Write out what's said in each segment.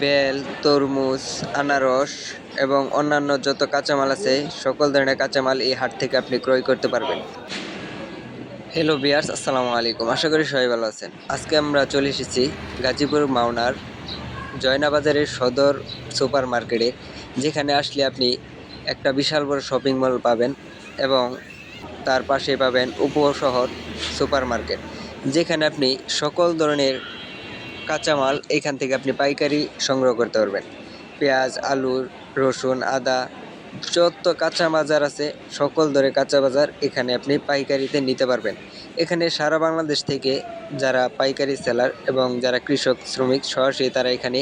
Bell, তরমুজ, আনারস এবং অন্যান্য যত কাঁচামাল আছে, সকল ধরনের কাঁচামাল এই হাট থেকে আপনি ক্রয় করতে পারবেন। হ্যালো বিয়ার্স আসসালামু আলাইকুম। আশা করি সবাই ভালো আছেন। আজকে আমরা চলে এসেছি গাজীপুর মাওনার জয়নাবাজারের সদর সুপার মার্কেটে যেখানে আসলে আপনি একটা বিশাল বড় শপিং মল পাবেন এবং তার পাশে পাবেন উপশহর সুপার মার্কেট যেখানে আপনি সকল ধরনের কাঁচামাল, এখান থেকে আপনি পাইকারি সংগ্রহ করতে পারবেন। পেঁয়াজ আলু রসুন, আদা, যত কাঁচা বাজার আছে, সকল ধরে কাঁচা বাজার এখানে আপনি পাইকারিতে নিতে পারবেন। এখানে সারা বাংলাদেশ থেকে যারা পাইকারি সেলার এবং যারা কৃষক, শ্রমিক, সরাসরি তারা এখানে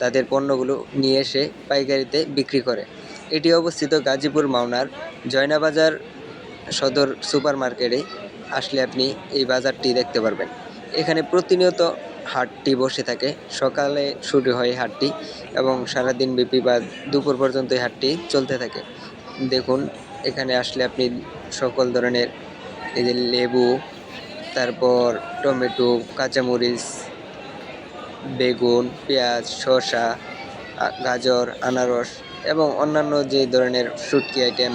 তাদের পণ্যগুলো নিয়ে এসে পাইকারিতে বিক্রি করে। এটি অবস্থিত গাজীপুর মাওনার জয়নাবাজার সদর সুপার মার্কেটে আসলে আপনি এই বাজারটি দেখতে পারবেন। এখানে প্রতিনিয়ত হাটটি বসে থাকে। সকালে শুরু হয় হাটটি এবং সারাদিন ব্যাপী বা দুপুর পর্যন্ত এই হাটটি চলতে থাকে। দেখুন, এখানে আসলে আপনি সকল ধরনের এই যে লেবু, তারপর টমেটো, কাঁচামরিচ, বেগুন, পেঁয়াজ, শসা গাজর, আনারস এবং অন্যান্য যে ধরনের ফ্রুটকি আইটেম,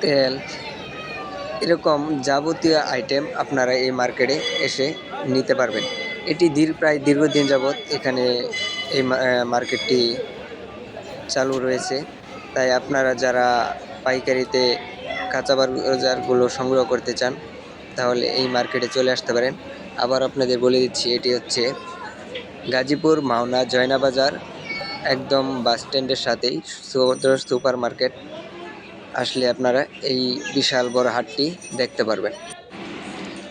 তেল, এরকম যাবতীয় আইটেম আপনারা এই মার্কেটে এসে নিতে পারবেন। এটি দীর প্রায় দীর্ঘদিন যাবৎ এখানে এই মার্কেটটি চালু রয়েছে। তাই আপনারা যারা পাইকারিতে কাঁচা বাজারগুলো সংগ্রহ করতে চান, তাহলে এই মার্কেটে চলে আসতে পারেন। আবার আপনাদের বলে দিচ্ছি, এটি হচ্ছে গাজীপুর মাওনা জয়না বাজার, একদম বাস স্ট্যান্ডের সাথেই সুভদ্র সুপার মার্কেট। আসলে আপনারা এই বিশাল বড় হাটটি দেখতে পারবেন।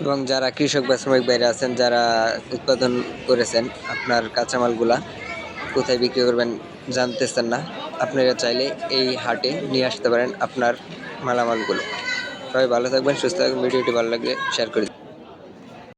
এবং যারা কৃষক বা শ্রমিক বাইরে আছেন, যারা উৎপাদন করেছেন আপনার কাঁচামালগুলা, কোথায় বিক্রি করবেন জানতেছেন না। আপনারা চাইলে এই হাটে নিয়ে আসতে পারেন আপনার মালামালগুলো। সবাই ভালো থাকবেন, সুস্থ থাকবেন, ভিডিওটি ভালো লাগলে শেয়ার করে